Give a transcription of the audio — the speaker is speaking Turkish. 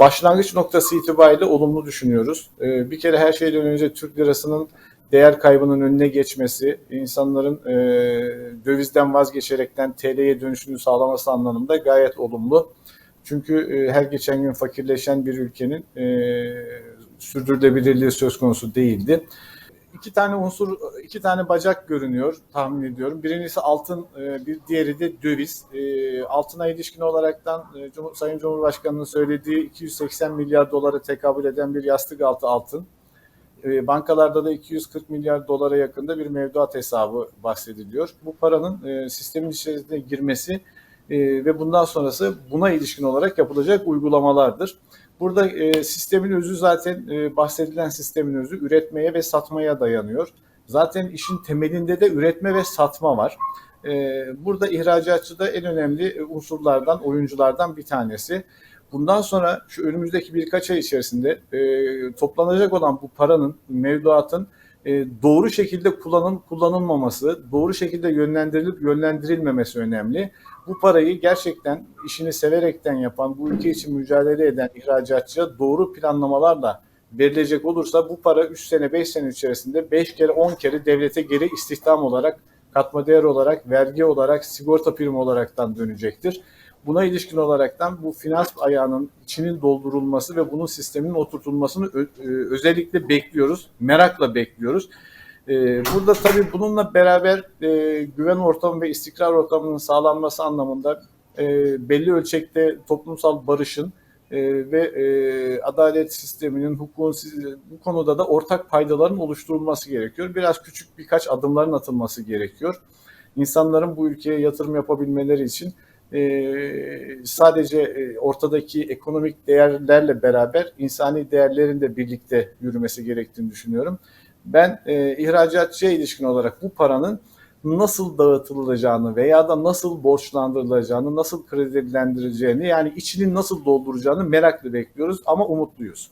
Başlangıç noktası itibariyle olumlu düşünüyoruz. Ee, Bir kere her şeyden önce Türk lirasının değer kaybının önüne geçmesi, insanların e, dövizden vazgeçerekten TL'ye dönüşünü sağlaması anlamında gayet olumlu. Çünkü e, her geçen gün fakirleşen bir ülkenin e, sürdürülebilirliği söz konusu değildi. İki tane unsur, iki tane bacak görünüyor tahmin ediyorum. Birincisi altın, e, bir diğeri de döviz. E, Altına ilişkin olaraktan e, Sayın Cumhurbaşkanı'nın söylediği 280 milyar dolara tekabül eden bir yastık altı altın. Bankalarda da 240 milyar dolara yakında bir mevduat hesabı bahsediliyor. Bu paranın sistemin içerisine girmesi e, ve bundan sonrası buna ilişkin olarak yapılacak uygulamalardır. Burada e, sistemin özü zaten e, bahsedilen sistemin özü üretmeye ve satmaya dayanıyor. Zaten işin temelinde de üretme ve satma var. E, burada ihracatçı da en önemli e, unsurlardan, oyunculardan bir tanesi. Bundan sonra şu önümüzdeki birkaç ay içerisinde e, toplanacak olan bu paranın, mevduatın e, doğru şekilde kullanın, kullanılmaması, doğru şekilde yönlendirilip yönlendirilmemesi önemli. Bu parayı gerçekten işini severekten yapan, bu ülke için mücadele eden ihracatçıya doğru planlamalarla verilecek olursa bu para 3 sene 5 sene içerisinde 5 kere 10 kere devlete geri istihdam olarak, katma değer olarak, vergi olarak, sigorta primi olaraktan dönecektir. Buna ilişkin olaraktan bu finans ayağının içinin doldurulması ve bunun sistemin oturtulmasını ö- özellikle bekliyoruz. Merakla bekliyoruz. Ee, Burada tabii bununla beraber e, güven ortamı ve istikrar ortamının sağlanması anlamında e, belli ölçekte toplumsal barışın e, ve e, adalet sisteminin, hukukun bu konuda da ortak paydaların oluşturulması gerekiyor. Biraz küçük birkaç adımların atılması gerekiyor. İnsanların bu ülkeye yatırım yapabilmeleri için e, sadece e, ortadaki ekonomik değerlerle beraber insani değerlerin de birlikte yürümesi gerektiğini düşünüyorum. Ben e, ihracatçıya ilişkin olarak bu paranın nasıl dağıtılacağını veya da nasıl borçlandırılacağını, nasıl kredilendirileceğini yani içini nasıl dolduracağını merakla bekliyoruz ama umutluyuz.